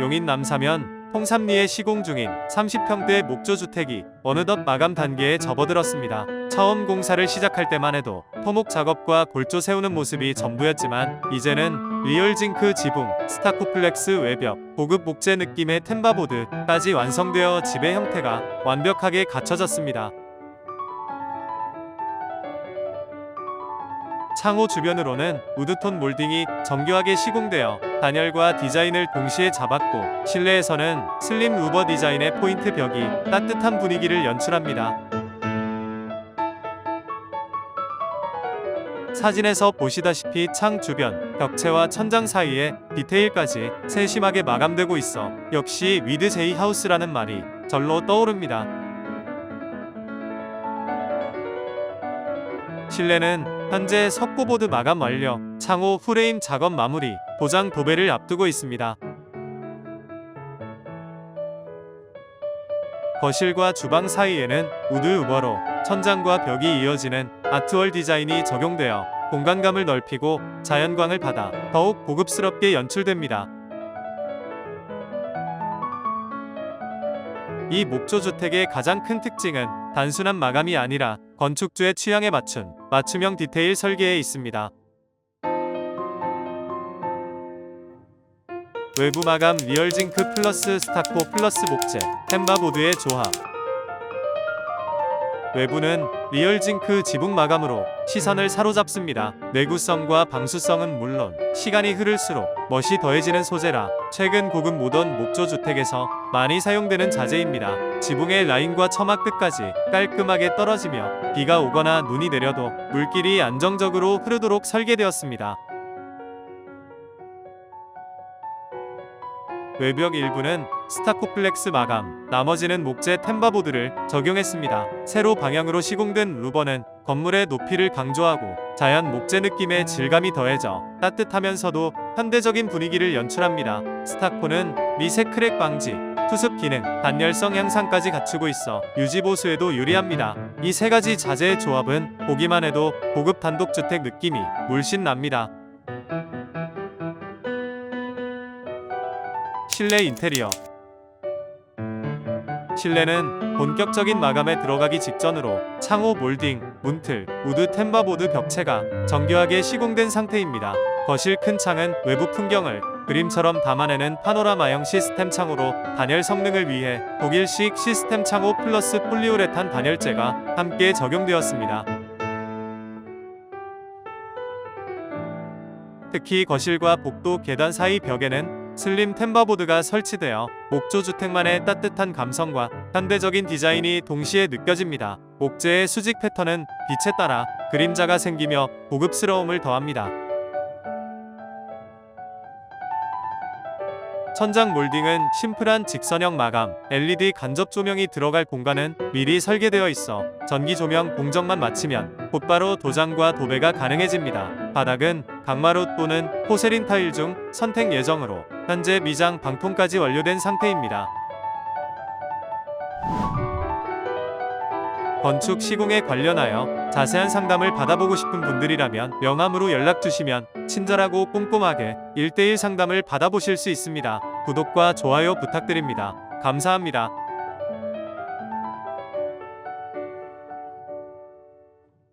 용인 남사면 홍삼리에 시공 중인 30평대 목조주택이 어느덧 마감 단계에 접어들었습니다. 처음 공사를 시작할 때만 해도 토목 작업과 골조 세우는 모습이 전부였지만 이제는 리얼 징크 지붕, 스타코플렉스 외벽, 고급 목재 느낌의 템바보드까지 완성되어 집의 형태가 완벽하게 갖춰졌습니다. 창호 주변으로는 우드톤 몰딩이 정교하게 시공되어 단열과 디자인을 동시에 잡았고 실내에서는 슬림 루버 디자인의 포인트 벽이 따뜻한 분위기를 연출합니다. 사진에서 보시다시피 창 주변, 벽체와 천장 사이에 디테일까지 세심하게 마감되고 있어 역시 위드 제이 하우스라는 말이 절로 떠오릅니다. 실내는 현재 석고보드 마감 완료, 창호 프레임 작업 마무리, 도장 도배를 앞두고 있습니다. 거실과 주방 사이에는 우드 우버로 천장과 벽이 이어지는 아트월 디자인이 적용되어 공간감을 넓히고 자연광을 받아 더욱 고급스럽게 연출됩니다. 이 목조 주택의 가장 큰 특징은 단순한 마감이 아니라 건축주의 취향에 맞춘 맞춤형 디테일 설계에 있습니다. 외부 마감 리얼 징크 플러스 스타코 플러스 목재 템바보드의 조합 외부는 리얼 징크 지붕 마감으로 시선을 사로잡습니다. 내구성과 방수성은 물론 시간이 흐를수록 멋이 더해지는 소재라 최근 고급 모던 목조 주택에서 많이 사용되는 자재입니다. 지붕의 라인과 처막 끝까지 깔끔하게 떨어지며 비가 오거나 눈이 내려도 물길이 안정적으로 흐르도록 설계되었습니다. 외벽 일부는 스타코플렉스 마감, 나머지는 목재 템바보드를 적용했습니다. 세로 방향으로 시공된 루버는 건물의 높이를 강조하고 자연 목재 느낌의 질감이 더해져 따뜻하면서도 현대적인 분위기를 연출합니다. 스타코는 미세 크랙 방지, 투습 기능, 단열성 향상까지 갖추고 있어 유지 보수에도 유리합니다. 이 세 가지 자재의 조합은 보기만 해도 고급 단독주택 느낌이 물씬 납니다. 실내 인테리어 실내는 본격적인 마감에 들어가기 직전으로 창호 몰딩, 문틀, 우드 템바보드 벽체가 정교하게 시공된 상태입니다. 거실 큰 창은 외부 풍경을 그림처럼 담아내는 파노라마형 시스템 창호로 단열 성능을 위해 독일식 시스템 창호 플러스 폴리우레탄 단열재가 함께 적용되었습니다. 특히 거실과 복도 계단 사이 벽에는 슬림 템바보드가 설치되어 목조 주택만의 따뜻한 감성과 현대적인 디자인이 동시에 느껴집니다. 목재의 수직 패턴은 빛에 따라 그림자가 생기며 고급스러움을 더합니다. 천장 몰딩은 심플한 직선형 마감, LED 간접 조명이 들어갈 공간은 미리 설계되어 있어 전기 조명 공정만 마치면 곧바로 도장과 도배가 가능해집니다. 바닥은 강마루 또는 포세린 타일 중 선택 예정으로 현재 미장 방통까지 완료된 상태입니다. 건축 시공에 관련하여 자세한 상담을 받아보고 싶은 분들이라면 명함으로 연락 주시면 친절하고 꼼꼼하게 1대1 상담을 받아보실 수 있습니다. 구독과 좋아요 부탁드립니다. 감사합니다.